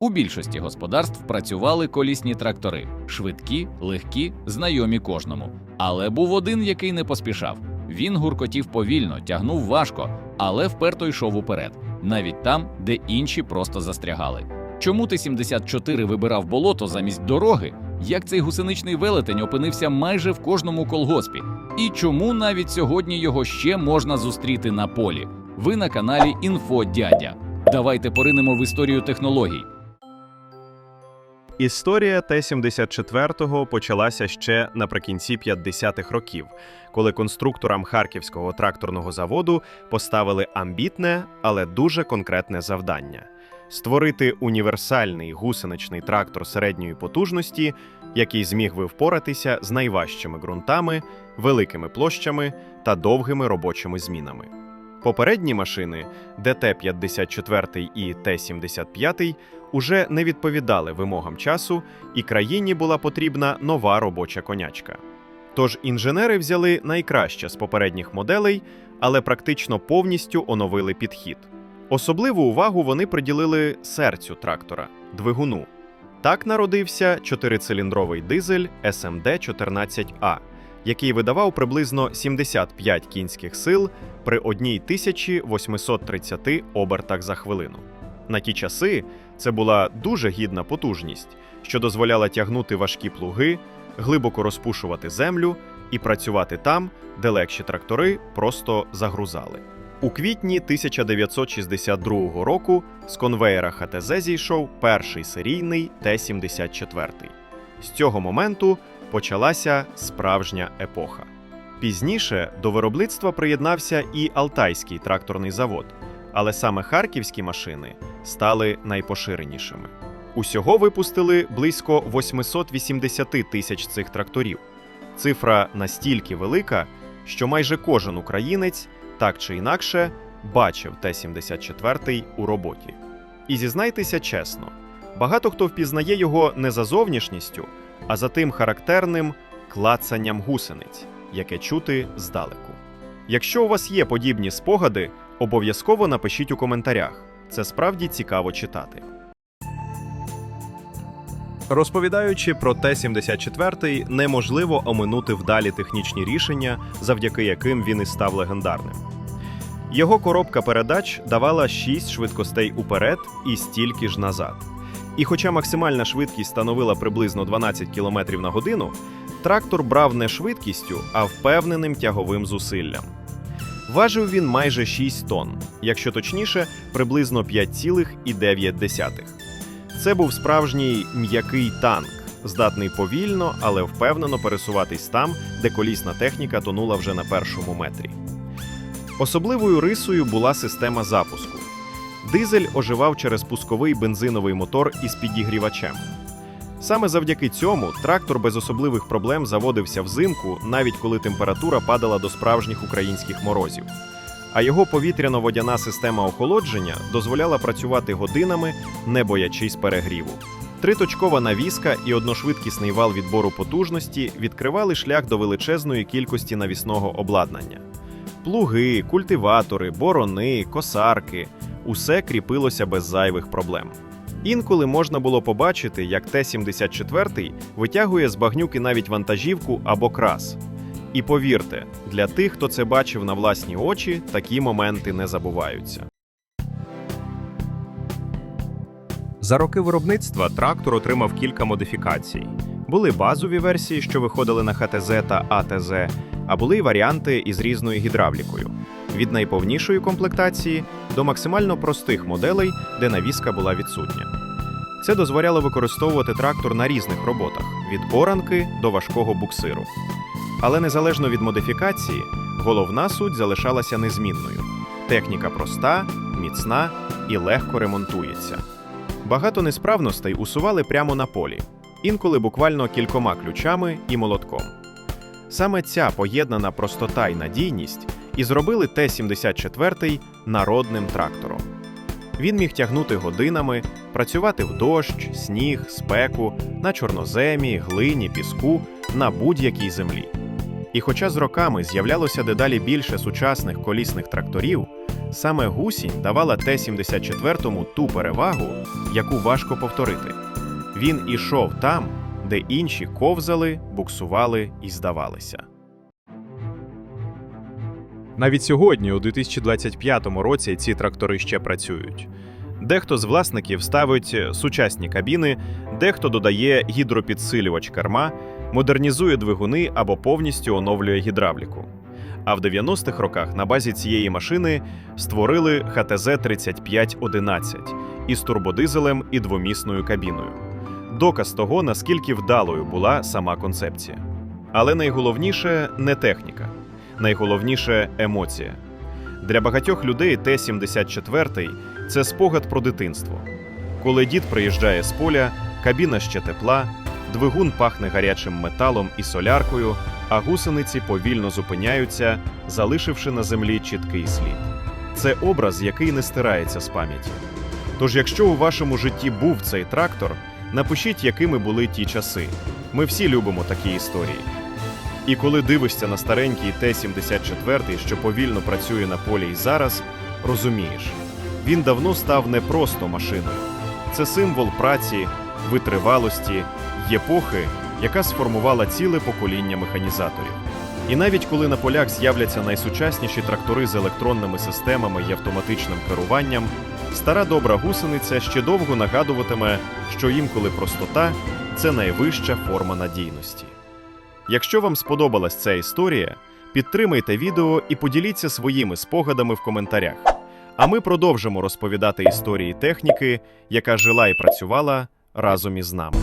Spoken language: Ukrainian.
У більшості господарств працювали колісні трактори, швидкі, легкі, знайомі кожному. Але був один, який не поспішав. Він гуркотів повільно, тягнув важко, але вперто йшов уперед, навіть там, де інші просто застрягали. Чому Т-74 вибирав болото замість дороги? Як цей гусеничний велетень опинився майже в кожному колгоспі? І чому навіть сьогодні його ще можна зустріти на полі? Ви на каналі Інфо Дядя. Давайте поринемо в історію технологій. Історія Т-74 почалася ще наприкінці 50-х років, коли конструкторам Харківського тракторного заводу поставили амбітне, але дуже конкретне завдання створити універсальний гусеничний трактор середньої потужності, який зміг би впоратися з найважчими ґрунтами, великими площами та довгими робочими змінами. Попередні машини ДТ-54 і Т-75 уже не відповідали вимогам часу, і країні була потрібна нова робоча конячка. Тож інженери взяли найкраще з попередніх моделей, але практично повністю оновили підхід. Особливу увагу вони приділили серцю трактора двигуну. Так народився чотирициліндровий дизель SMD 14A, який видавав приблизно 75 кінських сил при 1830 обертах за хвилину. На ті часи це була дуже гідна потужність, що дозволяла тягнути важкі плуги, глибоко розпушувати землю і працювати там, де легші трактори просто загрузали. У квітні 1962 року з конвеєра ХТЗ зійшов перший серійний Т-74. З цього моменту почалася справжня епоха. Пізніше до виробництва приєднався і Алтайський тракторний завод, але саме харківські машини стали найпоширенішими. Усього випустили близько 880 тисяч цих тракторів. Цифра настільки велика, що майже кожен українець так чи інакше бачив Т-74 у роботі. І зізнайтеся чесно, багато хто впізнає його не за зовнішністю, а за тим характерним клацанням гусениць, яке чути здалеку. Якщо у вас є подібні спогади, обов'язково напишіть у коментарях. Це справді цікаво читати. Розповідаючи про Т-74, неможливо оминути вдалі технічні рішення, завдяки яким він і став легендарним. Його коробка передач давала 6 швидкостей уперед і стільки ж назад. І хоча максимальна швидкість становила приблизно 12 км на годину, трактор брав не швидкістю, а впевненим тяговим зусиллям. Важив він майже 6 тонн, якщо точніше, приблизно 5,9. Це був справжній м'який танк, здатний повільно, але впевнено пересуватись там, де колісна техніка тонула вже на першому метрі. Особливою рисою була система запуску. Дизель оживав через пусковий бензиновий мотор із підігрівачем. Саме завдяки цьому трактор без особливих проблем заводився взимку, навіть коли температура падала до справжніх українських морозів. А його повітряно-водяна система охолодження дозволяла працювати годинами, не боячись перегріву. Триточкова навіска і одношвидкісний вал відбору потужності відкривали шлях до величезної кількості навісного обладнання. Плуги, культиватори, борони, косарки усе кріпилося без зайвих проблем. Інколи можна було побачити, як Т-74 витягує з багнюки навіть вантажівку або крас. І повірте, для тих, хто це бачив на власні очі, такі моменти не забуваються. За роки виробництва трактор отримав кілька модифікацій. Були базові версії, що виходили на ХТЗ та АТЗ, а були й варіанти із різною гідравлікою від найповнішої комплектації до максимально простих моделей, де навіска була відсутня. Це дозволяло використовувати трактор на різних роботах від оранки до важкого буксиру. Але незалежно від модифікації, головна суть залишалася незмінною. Техніка проста, міцна і легко ремонтується. Багато несправностей усували прямо на полі, інколи буквально кількома ключами і молотком. Саме ця поєднана простота й надійність і зробили Т-74 народним трактором. Він міг тягнути годинами, працювати в дощ, сніг, спеку, на чорноземі, глині, піску, на будь-якій землі. І хоча з роками з'являлося дедалі більше сучасних колісних тракторів, саме гусінь давала Т-74 ту перевагу, яку важко повторити. Він ішов там, де інші ковзали, буксували і здавалися. Навіть сьогодні, у 2025 році, ці трактори ще працюють. Дехто з власників ставить сучасні кабіни, дехто додає гідропідсилювач керма, модернізує двигуни або повністю оновлює гідравліку. А в 90-х роках на базі цієї машини створили ХТЗ-3511 із турбодизелем і двомісною кабіною. Доказ того, наскільки вдалою була сама концепція. Але найголовніше не техніка, найголовніше емоція. Для багатьох людей Т-74 – це спогад про дитинство. Коли дід приїжджає з поля, кабіна ще тепла, двигун пахне гарячим металом і соляркою, а гусениці повільно зупиняються, залишивши на землі чіткий слід. Це образ, який не стирається з пам'яті. Тож, якщо у вашому житті був цей трактор, напишіть, якими були ті часи. Ми всі любимо такі історії. І коли дивишся на старенький Т-74, що повільно працює на полі і зараз, розумієш, він давно став не просто машиною. Це символ праці, витривалості епохи, яка сформувала ціле покоління механізаторів. І навіть коли на полях з'являться найсучасніші трактори з електронними системами і автоматичним керуванням, стара добра гусениця ще довго нагадуватиме, що інколи простота це найвища форма надійності. Якщо вам сподобалась ця історія, підтримайте відео і поділіться своїми спогадами в коментарях. А ми продовжимо розповідати історії техніки, яка жила і працювала разом із нами.